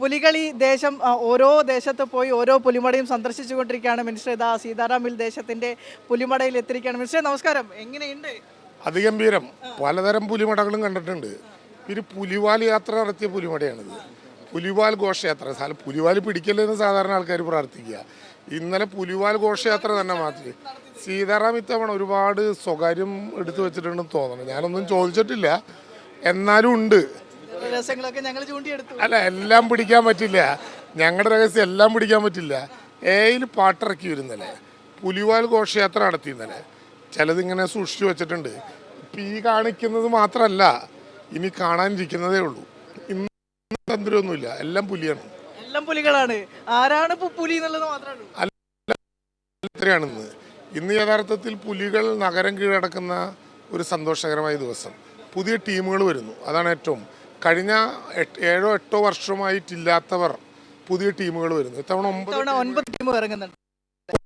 പുലികളി ദേശം ഓരോ ദേശത്ത് പോയി ഓരോ പുലിമടയും സന്ദർശിച്ചുകൊണ്ടിരിക്കുകയാണ്. മിനിസ്റ്റർ ഇതാ സീതാറാമിൽ ദേശത്തിന്റെ പുലിമടയിൽ എത്തിയിരിക്കുകയാണ്. മിനിസ്റ്റർ നമസ്കാരം. എങ്ങനെയുണ്ട്? അതിഗംഭീരം. പലതരം പുലിമടകളും കണ്ടിട്ടുണ്ട്. ഒരു പുലിവാൽ യാത്ര നടത്തിയ പുലിമടയാണിത്. പുലിവാൽ ഘോഷയാത്ര. പുലിവാൽ പിടിക്കല്ലെന്ന് സാധാരണ ആൾക്കാർ പ്രാർത്ഥിക്കുക. ഇന്നലെ പുലിവാൽ ഘോഷയാത്ര തന്നെ മാറ്റി. സീതാറാം ഇത്തവണ ഒരുപാട് സ്വകാര്യം എടുത്തു വെച്ചിട്ടുണ്ടെന്ന് തോന്നുന്നു. ഞാനൊന്നും ചോദിച്ചിട്ടില്ല. എന്നാലും ഉണ്ട്. രസങ്ങളൊക്കെ ഞങ്ങൾ ചൂണ്ടിയെടുത്തു. അല്ല എല്ലാം പിടിക്കാൻ പറ്റില്ല. ഞങ്ങളുടെ രഹസ്യം എല്ലാം പിടിക്കാൻ പറ്റില്ല. ഏയിൽ പാട്ടിറക്കി വരുന്നല്ലേ? പുലിവാൽ ഘോഷയാത്ര നടത്തി ഇന്നലെ ചിലതിങ്ങനെ സൂക്ഷിച്ചു വെച്ചിട്ടുണ്ട്. ഇപ്പം ഈ കാണിക്കുന്നത് മാത്രമല്ല ഇനി കാണാനിരിക്കുന്നതേ ഉള്ളൂ. ഇന്ന് തന്ത്രമൊന്നുമില്ല എല്ലാം പുലിയാണ്. എല്ലാം പുലികളാണ്. ആരാണ് പുലി എന്നുള്ളത് ഇന്ന് യഥാർത്ഥത്തിൽ പുലികൾ നഗരം കീഴടക്കുന്ന ഒരു സന്തോഷകരമായ ദിവസം. പുതിയ ടീമുകൾ വരുന്നു. അതാണ് ഏറ്റവും കഴിഞ്ഞ ഏഴോ എട്ടോ വർഷമായിട്ടില്ലാത്തവർ പുതിയ ടീമുകൾ വരുന്നു. ഇത്തവണ ഒമ്പത് ടീം ഇറങ്ങുന്നുണ്ട്.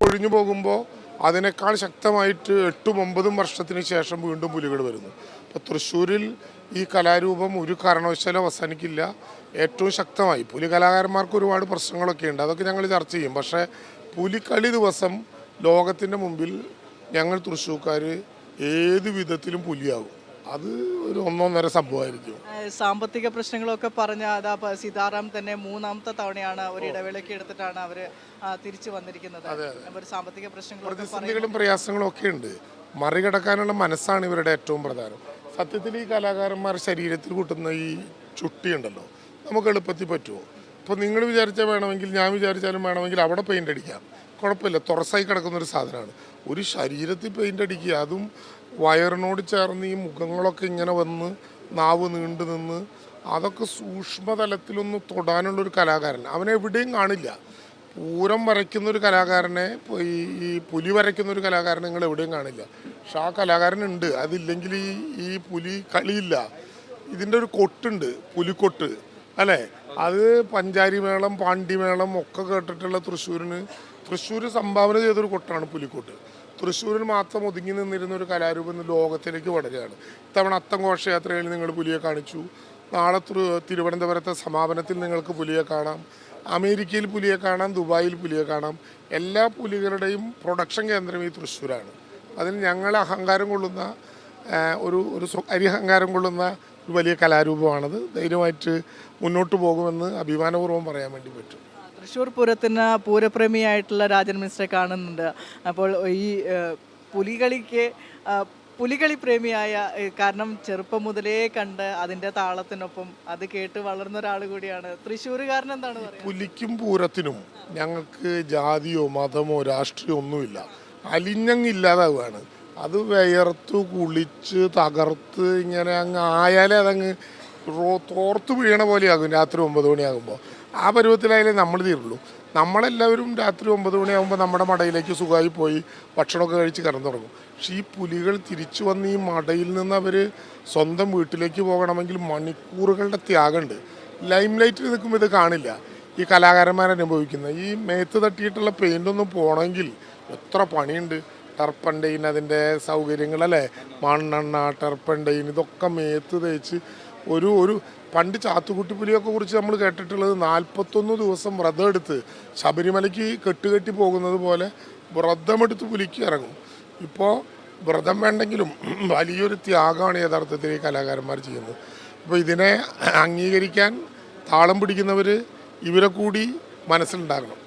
ഒഴിഞ്ഞു പോകുമ്പോൾ അതിനേക്കാൾ ശക്തമായിട്ട് എട്ടും ഒമ്പതും വർഷത്തിന് ശേഷം വീണ്ടും പുലികൾ വരുന്നു. അപ്പോൾ തൃശ്ശൂരിൽ ഈ കലാരൂപം ഒരു കാരണവശാലും അവസാനിക്കില്ല. ഏറ്റവും ശക്തമായി പുലി കലാകാരന്മാർക്ക് ഒരുപാട് പ്രശ്നങ്ങളൊക്കെ ഉണ്ട്. അതൊക്കെ ഞങ്ങൾ ചർച്ച ചെയ്യും. പക്ഷേ പുലിക്കളി ദിവസം ലോകത്തിന്റെ മുമ്പിൽ ഞങ്ങൾ തൃശ്ശൂർക്കാർ ഏത് വിധത്തിലും പുലിയാകും. അത് ഒരു ഒന്നൊന്നര സംഭവമായിരിക്കും. സാമ്പത്തിക പ്രശ്നങ്ങളൊക്കെ പറഞ്ഞ അതാ സീതാറാം തന്നെ മൂന്നാമത്തെ തവണയാണ് ഒരു ഇടവേളയ്ക്ക് എടുത്തിട്ടാണ് അവർ ആ, തിരിച്ചു വന്നിരിക്കുന്നത്. ഒരു സാമ്പത്തിക പ്രതിസന്ധികളും പ്രയാസങ്ങളും ഒക്കെ ഉണ്ട്. മറികടക്കാനുള്ള മനസ്സാണ് ഇവരുടെ ഏറ്റവും പ്രധാനം. സത്യത്തിൽ ഈ കലാകാരന്മാർ ശരീരത്തിൽ കൂട്ടുന്ന ഈ ചുട്ടി ഉണ്ടല്ലോ നമുക്ക് എളുപ്പത്തിൽ പറ്റുമോ? ഇപ്പോൾ നിങ്ങൾ വിചാരിച്ചാൽ വേണമെങ്കിൽ ഞാൻ വിചാരിച്ചാലും വേണമെങ്കിൽ അവിടെ പെയിന്റ് അടിക്കാം. കുഴപ്പമില്ല. തുറസായി കിടക്കുന്നൊരു സാധനമാണ്. ഒരു ശരീരത്തിൽ പെയിന്റ് അടിക്കുക അതും വയറിനോട് ചേർന്ന് ഈ മുഖങ്ങളൊക്കെ ഇങ്ങനെ വന്ന് നാവ് നീണ്ടു നിന്ന് അതൊക്കെ സൂക്ഷ്മതലത്തിലൊന്ന് തൊടാനുള്ളൊരു കലാകാരൻ. അവനെ എവിടെയും കാണില്ല. പൂരം വരയ്ക്കുന്ന ഒരു കലാകാരനെ ഈ പുലി വരയ്ക്കുന്ന ഒരു കലാകാരനെ നിങ്ങൾ എവിടെയും കാണില്ല. പക്ഷെ ആ കലാകാരനുണ്ട്. അതില്ലെങ്കിൽ ഈ ഈ പുലി കളിയില്ല. ഇതിന്റെ ഒരു കൊട്ടുണ്ട് പുലിക്കൊട്ട്. അല്ലേ? അത് പഞ്ചാരി മേളം പാണ്ടിമേളം ഒക്കെ കേട്ടിട്ടുള്ള തൃശ്ശൂരിന് തൃശ്ശൂർ സംഭാവന ചെയ്തൊരു കൊട്ടാണ് പുലിക്കോട്ട്. തൃശ്ശൂരിൽ മാത്രം ഒതുങ്ങി നിന്നിരുന്ന ഒരു കലാരൂപം ലോകത്തിലേക്ക് വളരുകയാണ്. ഇത്തവണ അത്തം ഘോഷയാത്രയിൽ നിങ്ങൾ പുലിയെ കാണിച്ചു. നാളെ തിരുവനന്തപുരത്തെ സമാപനത്തിൽ നിങ്ങൾക്ക് പുലിയെ കാണാം. അമേരിക്കയിൽ പുലിയെ കാണാം ദുബായിൽ പുലിയെ കാണാം. എല്ലാ പുലികളുടെയും പ്രൊഡക്ഷൻ കേന്ദ്രം ഈ തൃശ്ശൂരാണ്. അതിന് ഞങ്ങൾ അഹങ്കാരം കൊള്ളുന്ന ഒരു ഒരു അരിഹങ്കാരം കൊള്ളുന്ന ഒരു വലിയ കലാരൂപമാണത്. ധൈര്യമായിട്ട് മുന്നോട്ട് പോകുമെന്ന് അഭിമാനപൂർവം പറയാൻ വേണ്ടി പറ്റും. തൃശ്ശൂർ പൂരത്തിന് പൂരപ്രേമിയായിട്ടുള്ള രാജൻ മിനിസ്റ്ററെ കാണുന്നുണ്ട്. അപ്പോൾ ഈ പുലികളിക്ക് പുലികളി പ്രേമിയായ കാരണം ചെറുപ്പം മുതലേ കണ്ട് അതിന്റെ താളത്തിനൊപ്പം അത് കേട്ട് വളർന്ന ഒരാൾ കൂടിയാണ്. തൃശ്ശൂരുകാരൻ എന്താണ് പുലിക്കും പൂരത്തിനും ഞങ്ങൾക്ക് ജാതിയോ മതമോ രാഷ്ട്രീയമോ ഒന്നുമില്ല. അലിഞ്ഞങ്ങില്ലാതാവുകയാണ് അത് വിയർത്ത് കുളിച്ച് തകർത്ത് ഇങ്ങനെ അങ്ങ് ആയാലേ അതങ്ങ് തോർത്ത് വീഴണ പോലെയാകും രാത്രി ഒമ്പത് മണിയാകുമ്പോൾ. ആ പരുവത്തിലായാലേ നമ്മൾ തീരുള്ളൂ. നമ്മളെല്ലാവരും രാത്രി ഒമ്പത് മണിയാകുമ്പോൾ നമ്മുടെ മടയിലേക്ക് സുഖമായി പോയി ഭക്ഷണമൊക്കെ കഴിച്ച് കിടന്നു തുടങ്ങും. പക്ഷേ ഈ പുലികൾ തിരിച്ചു വന്ന് ഈ മടയിൽ നിന്ന് അവർ സ്വന്തം വീട്ടിലേക്ക് പോകണമെങ്കിൽ മണിക്കൂറുകളുടെ ത്യാഗമുണ്ട്. ലൈം ലൈറ്റിൽ നിൽക്കുമ്പോൾ ഇത് കാണില്ല. ഈ കലാകാരന്മാരനുഭവിക്കുന്നത് ഈ മേത്ത് തട്ടിയിട്ടുള്ള പെയിന്റൊന്നും പോകണമെങ്കിൽ എത്ര പണിയുണ്ട്? ടർപ്പന്റൈൻ അതിന്റെ സൗകര്യങ്ങളല്ലേ? മണ്ണെണ്ണ ടർപ്പന്റൈൻ ഇതൊക്കെ മേത്ത് തേച്ച് ഒരു ഒരു പണ്ട് ചാത്തുകുട്ടിപ്പുലിയൊക്കെ കുറിച്ച് നമ്മൾ കേട്ടിട്ടുള്ളത് നാൽപ്പത്തൊന്ന് ദിവസം വ്രതം എടുത്ത് ശബരിമലയ്ക്ക് കെട്ടുകെട്ടി പോകുന്നത് പോലെ വ്രതമെടുത്ത് പുലിക്ക് ഇറങ്ങും. ഇപ്പോൾ വ്രതം വേണ്ടെങ്കിലും വലിയൊരു ത്യാഗമാണ് യഥാർത്ഥത്തിൽ ഈ കലാകാരന്മാർ ചെയ്യുന്നത്. അപ്പോൾ ഇതിനെ അംഗീകരിക്കാൻ താളം പിടിക്കുന്നവർ ഇവരെ കൂടി മനസ്സിലുണ്ടാകണം.